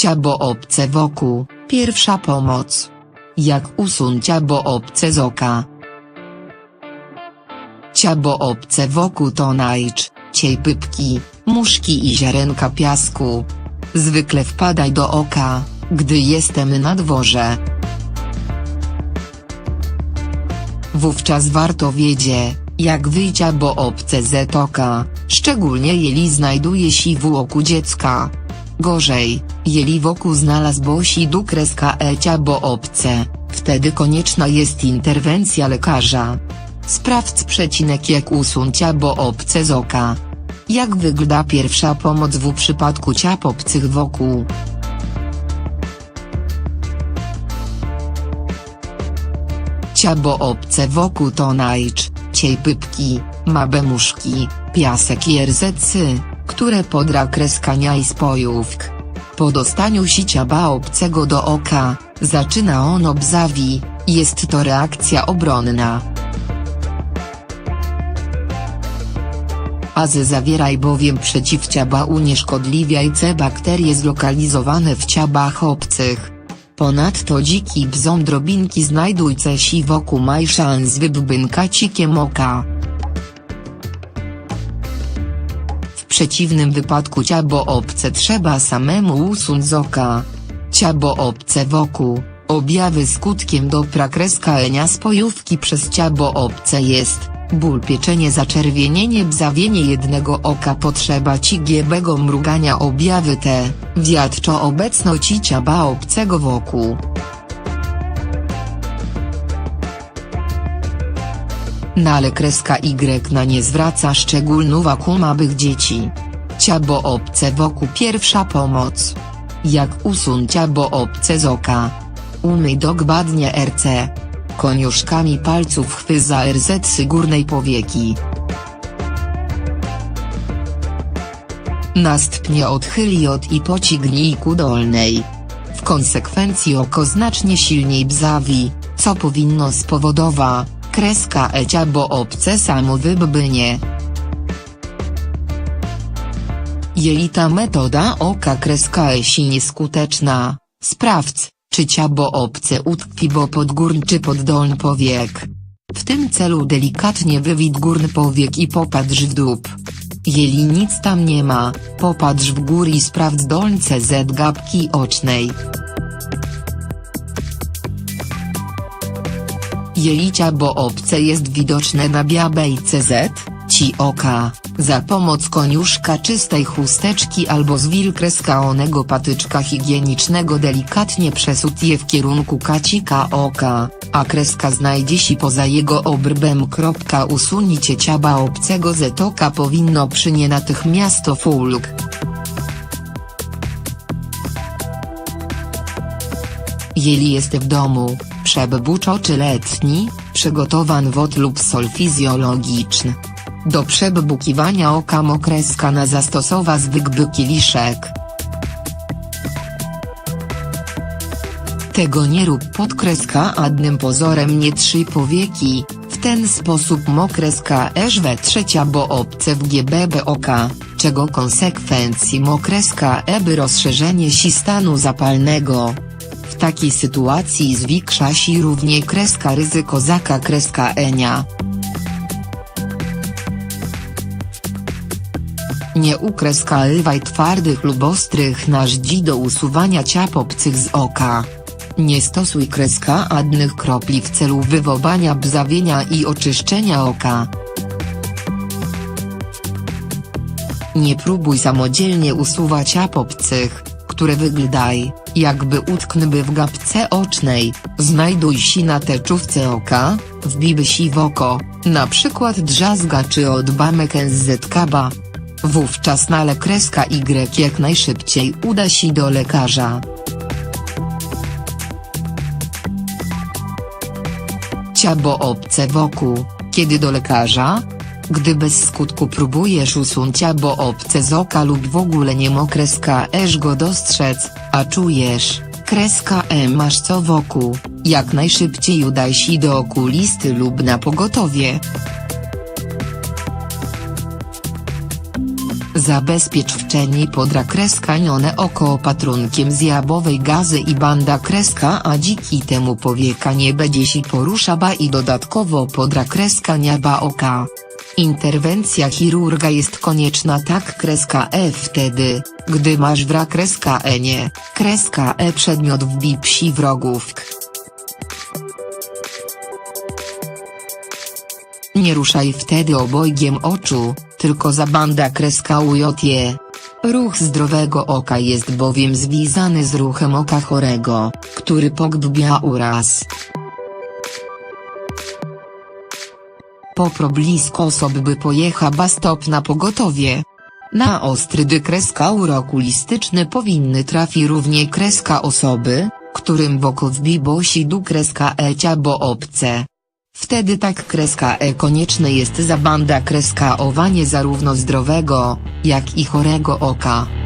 Ciabo obce wokół, pierwsza pomoc. Jak usunąć ciabo obce z oka. Ciabo obce wokół to najdź, ciej pypki, muszki i ziarenka piasku. Zwykle wpadaj do oka, gdy jestem na dworze. Wówczas warto wiedzie, jak wyjść bo obce z oka, szczególnie jeli znajduje się w oku dziecka. Gorzej, jeli wokół znalazł bosi du kreska ecia bo obce, wtedy konieczna jest interwencja lekarza. Sprawdź przecinek jak usunąć bo obce z oka. Jak wygląda pierwsza pomoc w przypadku ciap obcych wokół? Ciabo obce wokół to najdź, ciej pypki, mabe muszki, piasek i erzecy, które podra kreskania i spojówk. Po dostaniu si ciaba obcego do oka, zaczyna on obzawi, jest to reakcja obronna. Azy zawieraj bowiem przeciwciaba unieszkodliwiajce bakterie zlokalizowane w ciabach obcych. Ponadto dziki bzon drobinki znajdujce si wokół maj szans wybybynka cikiem oka. Przeciwnym wypadku ciabo obce trzeba samemu usunąć z oka. Ciabo obce wokół, objawy skutkiem dobra kreskaenia spojówki przez ciabo obce jest ból pieczenie zaczerwienienie bzawienie jednego oka potrzeba cigiebego mrugania objawy te, wiadczo obecność ciaba obcego wokół. No ale kreska Y na nie zwraca szczególną uwagę małych dzieci. Ciabo obce wokół pierwsza pomoc. Jak usunąć ciabo obce z oka. Umyj dokładnie RC. Koniuszkami palców chwyza RZ górnej powieki. Następnie odchyli od i pociągnij ku dolnej. W konsekwencji oko znacznie silniej bzawi, co powinno spowodować, kreska ecia bo obce samo wybbynie. Jeli ta metoda oka kreska esi nieskuteczna, sprawdź, czy ciabo obce utkwi bo pod górn czy pod dolny powiek. W tym celu delikatnie wywid górny powiek i popatrz w dół. Jeli nic tam nie ma, popatrz w górę i sprawdź dolńce z gapki ocznej. Jelicia bo obce jest widoczne na białej CZ, ci oka, za pomoc koniuszka czystej chusteczki albo z wilkreskaonego patyczka higienicznego delikatnie przesuć je w kierunku kacika oka, a kreska znajdzie się poza jego obrbem. Usunięcie ciaba obcego z oka powinno przynie natychmiast fulg. Jeli jest w domu, przebybuczo czy letni, przygotowan wod lub sol fizjologiczny. Do przebukiwania oka mokreska na zastosowa zwykły kieliszek. Tego nie rób podkreska adnym pozorem nie trzy powieki, w ten sposób mokreska esz we trzecia bo obce w GBB oka, czego konsekwencji mokreska eby rozszerzenie si stanu zapalnego. Takiej sytuacji zwiększa się równie kreska ryzyko zaka kreska enia. Nie ukreskaływaj twardych lub ostrych narzędzi do usuwania ciap obcych z oka. Nie stosuj kreska adnych kropli w celu wywołania bzawienia i oczyszczenia oka. Nie próbuj samodzielnie usuwać ciap obcych, które wyglądaj, jakby utknęły w gapce ocznej, znajduj się na teczówce oka, wbiby się w oko, na przykład drzazga czy odbamek NZKB. Wówczas nale kreska Y jak najszybciej uda się do lekarza. Ciabo obce wokół, kiedy do lekarza? Gdy bez skutku próbujesz usunąć bo obce z oka lub w ogóle nie mo kreska esz go dostrzec, a czujesz, kreska E masz co wokół, jak najszybciej udaj się do okulisty lub na pogotowie. Zabezpiecz wczeni podra kreska nione oko opatrunkiem zjabowej gazy i banda kreska a dziki temu powieka nie będzie si porusza ba i dodatkowo podra kreska niaba oka. Interwencja chirurga jest konieczna tak kreska E wtedy, gdy masz wra kreska E nie, kreska E przedmiot wbij psi wrogów. Nie ruszaj wtedy obojgiem oczu, tylko za banda kreska ujotie. Ruch zdrowego oka jest bowiem związany z ruchem oka chorego, który pogłębia uraz. Popro blisko osoby by pojechała stop na pogotowie. Na ostry kreska urokulistyczny powinny trafi równie kreska osoby, którym wokół wbibosi du kreska ecia bo obce. Wtedy tak kreska E konieczne jest za banda kreska owanie zarówno zdrowego, jak i chorego oka.